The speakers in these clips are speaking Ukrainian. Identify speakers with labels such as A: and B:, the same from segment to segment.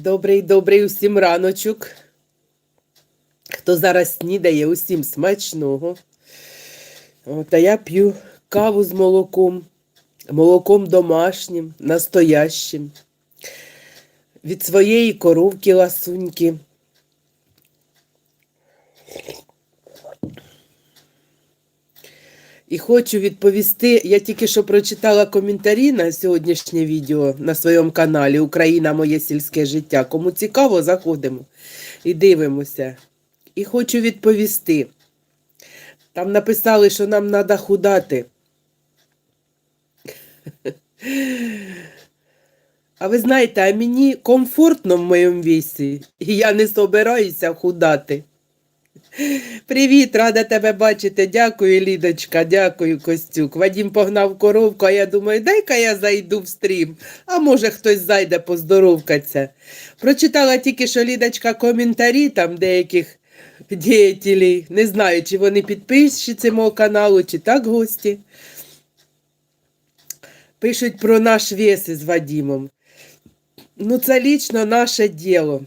A: Добрий, добрий усім раночок. Хто зараз снідає, усім смачного. От, а я п'ю каву з молоком, молоком домашнім, настоящим. Від своєї коровки ласуньки. І хочу відповісти, я тільки що прочитала коментарі на сьогоднішнє відео на своєму каналі Україна Моє сільське життя. Кому цікаво, заходимо і дивимося. І хочу відповісти. Там написали, що нам треба худати. А ви знаєте, а мені комфортно в моєму вісі, і я не собираюся худати. Привіт, рада тебе бачити. Дякую, Лідочка, дякую, Костюк. Вадім погнав коровку, а я думаю, дай-ка я зайду в стрім, а може хтось зайде поздоровкаться. Прочитала тільки, що Лідочка коментарі там деяких діятелів. Не знаю, чи вони підписчиці мого каналу, чи так гості. Пишуть про наш вес із Вадімом. Ну, це лічно наше діло.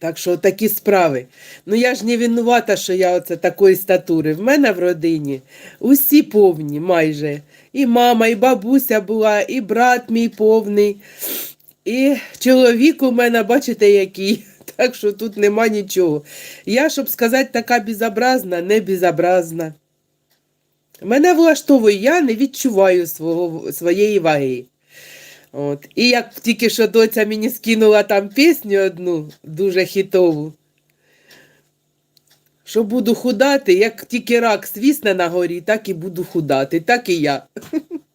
A: Так що такі справи. Ну я ж не винувата, що я оце такої статури. В мене в родині усі повні майже. І мама, і бабуся була, і брат мій повний, і чоловік у мене, бачите, який. Так що тут нема нічого. Я, щоб сказати, така безобразна, не безобразна. Мене влаштовує, я не відчуваю свого, своєї ваги. От. І як тільки що доця мені скинула там пісню одну, дуже хітову, що буду худати, як тільки рак свісне на горі, так і буду худати, так і я.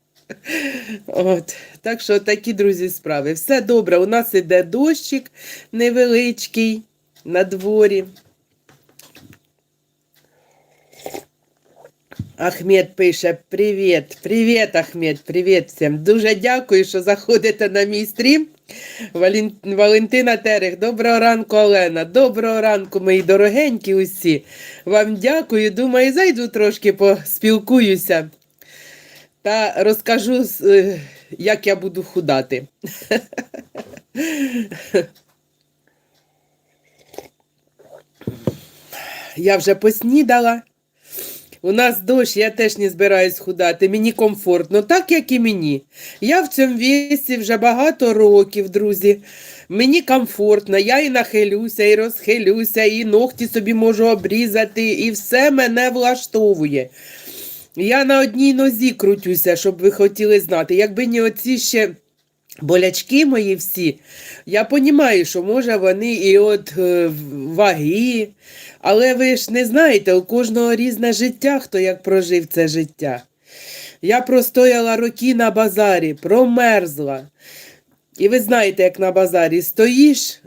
A: От. Так що такі, друзі, справи. Все добре, у нас іде дощик невеличкий на дворі. Ахмед пише: Привіт, привіт, Ахмед, привіт всім. Дуже дякую, що заходите на мій стрім. Валентина Терех, доброго ранку, Олена. Доброго ранку, мої дорогенькі усі. Вам дякую. Думаю, зайду трошки поспілкуюся та розкажу, е, як я буду худати. Я вже поснідала. У нас дощ, я теж не збираюсь худати. Мені комфортно, так як і мені. Я в цьому вісі вже багато років, друзі. Мені комфортно, я і нахилюся, і розхилюся, і ногті собі можу обрізати, і все мене влаштовує. Я на одній нозі крутюся, щоб ви хотіли знати. Якби не оці ще болячки мої всі, я розумію, що може вони і от е, ваги, але ви ж не знаєте, у кожного різне життя, хто як прожив це життя. Я простояла роки на базарі, промерзла. І ви знаєте, як на базарі стоїш,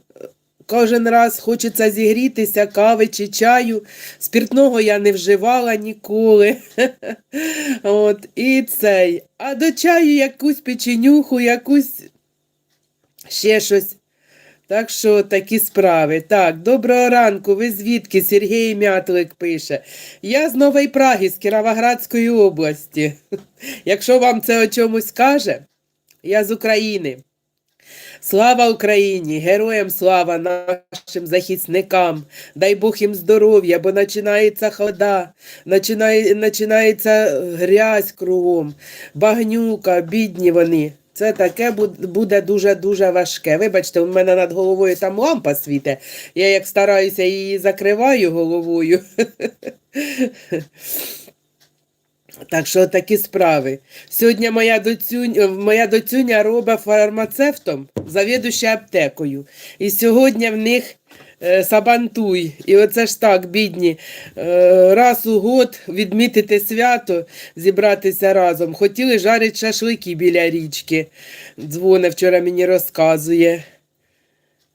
A: кожен раз хочеться зігрітися, кави чи чаю. Спіртного я не вживала ніколи. От, І цей. А до чаю якусь печенюху, якусь ще щось. Так що такі справи. Так, доброго ранку. Ви звідки? Сергій Мятлик пише. Я з Нової Праги, з Кіровоградської області. Якщо вам це о чомусь каже, я з України. Слава Україні! Героям слава нашим захисникам! Дай Бог їм здоров'я, бо починається хода, починається грязь кругом, багнюка, бідні вони. Це таке буде дуже-дуже важке. Вибачте, у мене над головою там лампа світе. Я як стараюся її закриваю головою. Так що такі справи. Сьогодні моя доцюня, моя доцюня робить фармацевтом, завідуюча аптекою. І сьогодні в них е, сабантуй. І оце ж так, бідні, е, раз у год відмітити свято, зібратися разом. Хотіли жарити шашлики біля річки. Дзвоне вчора мені розказує.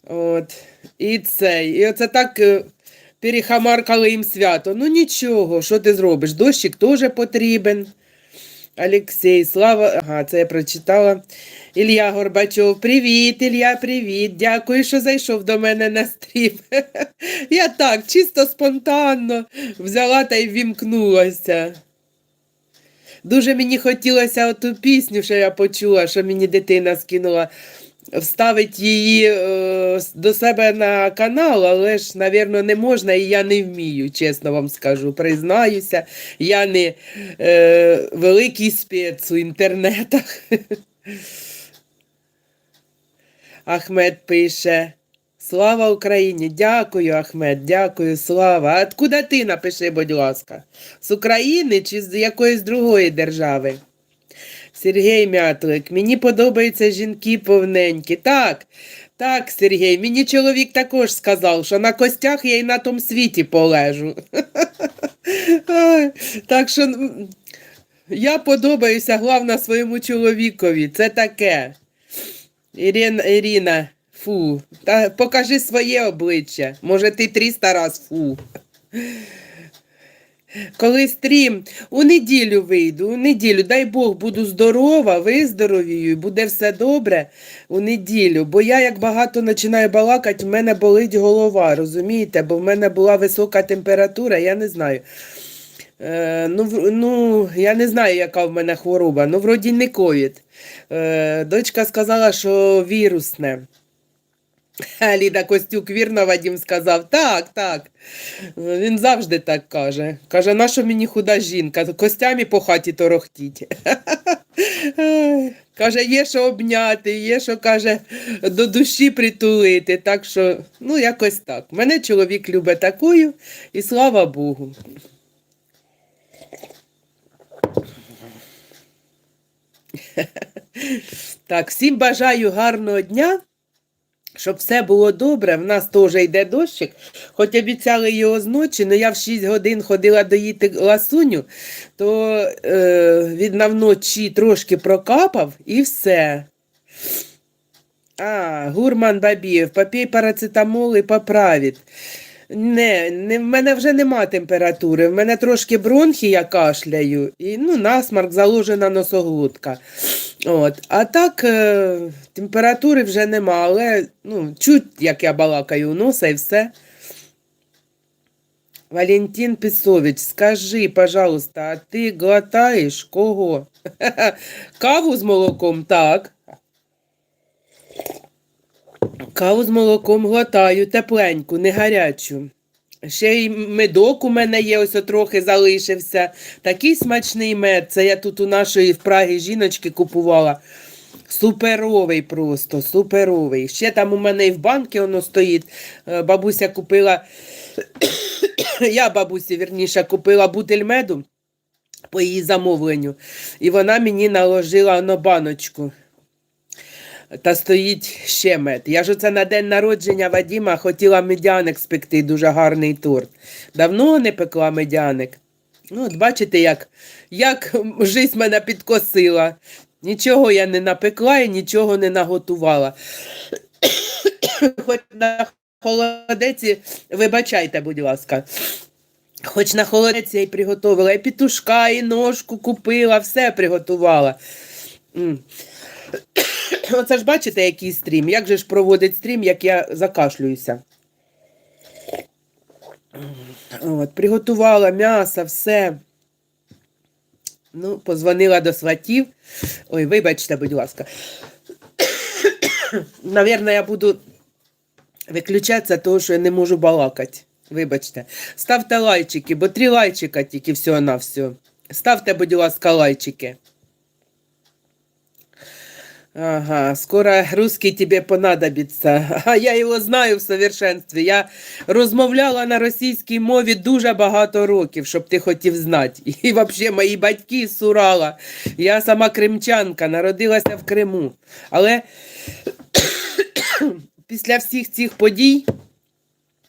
A: От. І цей. І оце так. Перехамаркали їм свято. Ну нічого, що ти зробиш? Дощик теж потрібен. Олексій, слава. Ага, це я прочитала. Ілля Горбачов, привіт, Ілля, привіт. Дякую, що зайшов до мене на стрім. Я так, чисто спонтанно взяла та й вімкнулася. Дуже мені хотілося оту пісню, що я почула, що мені дитина скинула. Вставити її е, до себе на канал, але ж, напевно, не можна, і я не вмію, чесно вам скажу. Признаюся, я не е, великий спец у інтернетах. Ахмед пише. Слава Україні! Дякую, Ахмед, дякую, слава. А откуда ти напиши, будь ласка? З України чи з якоїсь другої держави? Сергій Мятлик, мені подобаються жінки повненькі. Так, так, Сергій, мені чоловік також сказав, що на костях я й на тому світі полежу. Так що я подобаюся, головне, своєму чоловікові. Це таке. Ірина, Ірина, фу. Та покажи своє обличчя. Може, ти 300 раз фу. Коли стрім, у неділю вийду, у неділю, дай Бог, буду здорова, виздоровію, і буде все добре у неділю. Бо я як багато починаю балакати, в мене болить голова, розумієте? Бо в мене була висока температура, я не знаю. Е, ну, ну, я не знаю, яка в мене хвороба. Ну, вроді не ковід. Е, дочка сказала, що вірусне. Ліда Костюк вірно Вадім сказав, так, так. Він завжди так каже. Каже, нащо мені худа жінка? Костями по хаті торохтіть. Каже, є що обняти, є що, каже, до душі притулити. Так що, ну, якось так. Мене чоловік любить такою, і слава Богу. Так, всім бажаю гарного дня. Щоб все було добре, в нас теж йде дощик. Хоч обіцяли його зночі, але я в 6 годин ходила доїти ласуню, то е, на вночі трошки прокапав і все. А, гурман Бабієв, попій парацетамол і поправить. Не, не, в мене вже нема температури. В мене трошки бронхи, я кашляю, і ну, насмарк заложена носоглотка. От. А так е, температури вже нема, але ну, чуть, як я балакаю носа і все. Валентин Писович, скажи, пожалуйста, а ти глотаєш кого? Каву з молоком, так. Каву з молоком глотаю, тепленьку, не гарячу. Ще й медок у мене є, ось трохи залишився. Такий смачний мед. Це я тут у нашої в Прагі жіночки купувала. Суперовий просто, суперовий. Ще там у мене і в банки воно стоїть. Е, Бабуся купила, я бабусі, вірніше, купила бутиль меду по її замовленню. І вона мені наложила на баночку. Та стоїть ще мед. Я ж оце на день народження Вадіма хотіла медяник спекти, дуже гарний торт. Давно не пекла медяник. Ну, от бачите, як, як жизнь мене підкосила. Нічого я не напекла і нічого не наготувала. Хоч на холодеці, вибачайте, будь ласка. Хоч на холодець я й приготувала, і пітушка, і ножку купила, все приготувала. Оце ж бачите, який стрім. Як же ж проводить стрім, як я закашлююся. От, приготувала м'ясо, все. Ну, позвонила до сватів. Ой, вибачте, будь ласка. Навірно, я буду виключатися, тому що я не можу балакати. Вибачте. Ставте лайчики, бо три лайчика тільки всього на все. Ставте, будь ласка, лайчики. Ага, скоро русский тебе понадобится. А я його знаю в совершенстві. Я розмовляла на російській мові дуже багато років, щоб ти хотів знати. І взагалі мої батьки з Урала. Я сама кримчанка, народилася в Криму. Але після всіх цих подій,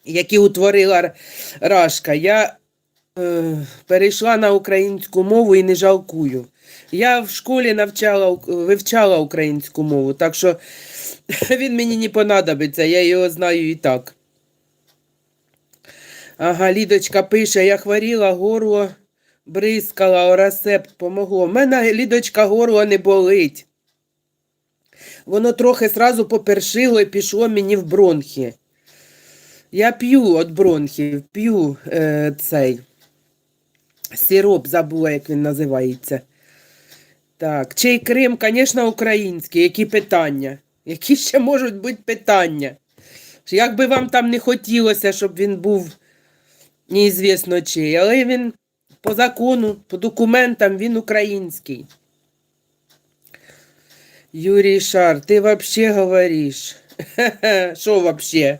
A: які утворила Рашка, я е, перейшла на українську мову і не жалкую. Я в школі навчала, вивчала українську мову, так що він мені не понадобиться, я його знаю і так. Ага, Лідочка пише, я хворіла, горло бризкала, орасепт помогло. В мене, Лідочка, горло не болить. Воно трохи сразу попершило і пішло мені в бронхи. Я п'ю від бронхів, п'ю е, цей сироп, забула, як він називається. Так, чий Крим, звісно, український. Які питання? Які ще можуть бути питання? Як би вам там не хотілося, щоб він був неізвісно чий, але він по закону, по документам він український. Юрій Шар, ти вообще говориш? Що вообще?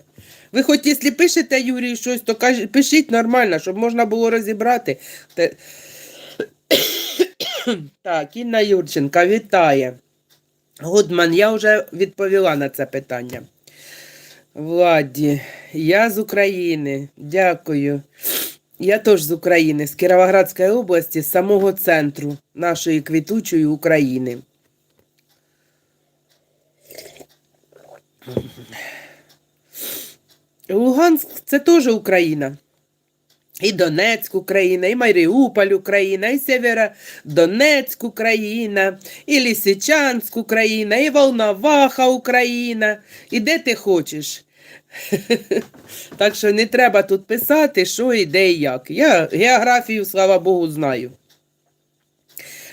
A: Ви хоч якщо пишете Юрій щось, то пишіть нормально, щоб можна було розібрати. Так, Інна Юрченка вітає. Гудман, я вже відповіла на це питання. Владі, я з України. Дякую. Я теж з України, з Кіровоградської області, з самого центру нашої квітучої України. Луганськ це теж Україна. І Донецьк Україна, і Маріуполь Україна, і Северодонецьк Україна, і Лисичанськ Україна, і Волноваха Україна, і де ти хочеш. Так що не треба тут писати, що і де і як. Я географію, слава Богу, знаю.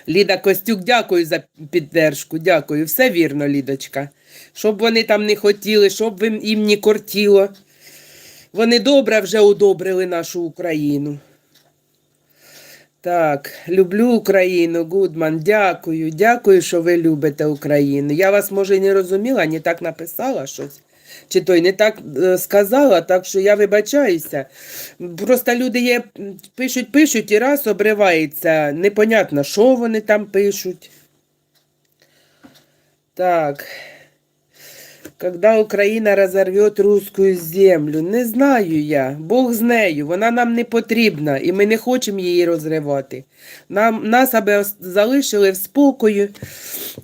A: Ліда Костюк, дякую за піддержку. Дякую. Все вірно, Лідочка. Щоб вони там не хотіли, щоб їм не кортіло. Вони добре вже удобрили нашу Україну. Так, люблю Україну, Гудман. Дякую. Дякую, що ви любите Україну. Я вас, може, не розуміла, не так написала щось. Чи то й не так е, сказала, так що я вибачаюся. Просто люди є, пишуть, пишуть і раз обривається. Непонятно, що вони там пишуть. Так. Когда Україна розорвет русскую землю, не знаю я. Бог з нею, вона нам не потрібна, і ми не хочемо її розривати. Нам, нас аби залишили в спокою,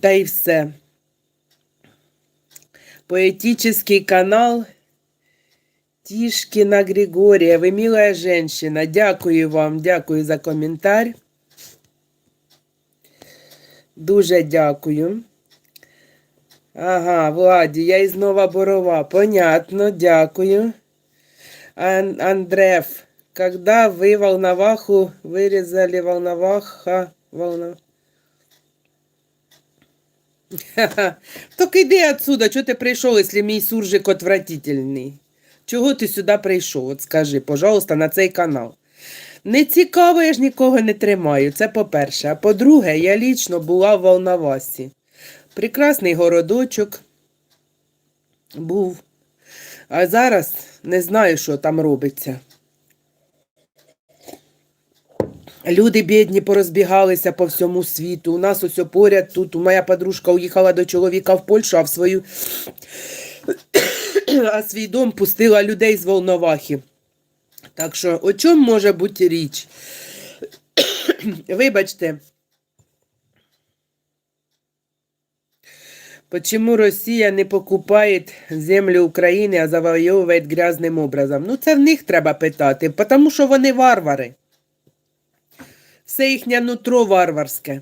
A: та й все. Поэтический канал Тишкина Григорія. Ви милая женщина. Дякую вам, дякую за коментар. Дуже дякую. Ага, Владі, я із Нова Борова. Понятно, дякую. Ан Андреф, когда вы волноваху вырезали волноваха, волна... Так іди отсюда, чого ти прийшов, якщо мій суржик отвратительний? Чого ти сюди прийшов? От скажи, пожалуйста, на цей канал. Не цікаво, я ж нікого не тримаю. Це по-перше. А по-друге, я лічно була в Волновасі. Прекрасний городочок був. А зараз не знаю, що там робиться. Люди бідні порозбігалися по всьому світу. У нас ось поряд тут моя подружка уїхала до чоловіка в Польщу, а в свою а свій дом пустила людей з Волновахи. Так що, о чому може бути річ? Вибачте. Почему Росія не покупає землю України, а завоює грязним образом? Ну, це в них треба питати, тому що вони варвари. Все їхнє нутро варварське.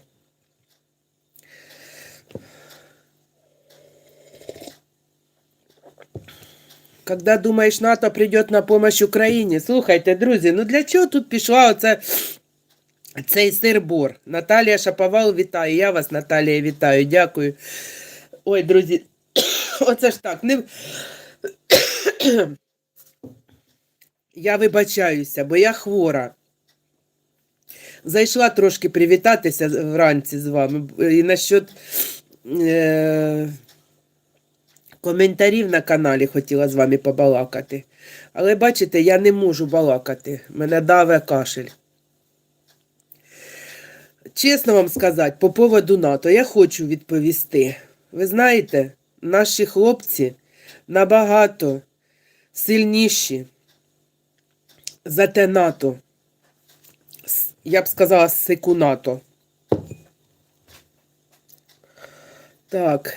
A: Когда думаєш, НАТО прийде на помощь Україні? Слухайте, друзі, ну для чого тут пішла оце, цей сир-бор? Наталія Шаповал, вітаю. Я вас, Наталія, вітаю. Дякую. Ой, друзі, оце ж так. Не... Я вибачаюся, бо я хвора. Зайшла трошки привітатися вранці з вами. І насчет е... коментарів на каналі хотіла з вами побалакати. Але бачите, я не можу балакати. Мене даве кашель. Чесно вам сказати, по поводу НАТО я хочу відповісти. Ви знаєте, наші хлопці набагато сильніші за те НАТО. Я б сказала, сику НАТО. Так.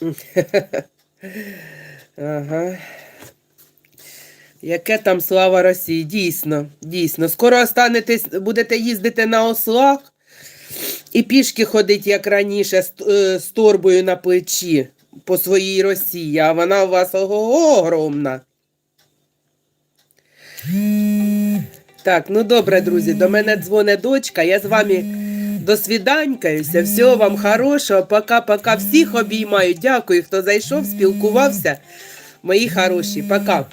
A: Ага. Яке там слава Росії? Дійсно, дійсно. Скоро останетесь, будете їздити на ослах і пішки ходить, як раніше, з, е, з торбою на плечі по своїй Росії, а вона у вас огромна. Так, ну добре, друзі, до мене дзвонить дочка. Я з вами До свіданькаюся, всього вам хорошого, пока-пока. Всіх обіймаю. Дякую, хто зайшов, спілкувався. Мої хороші, пока.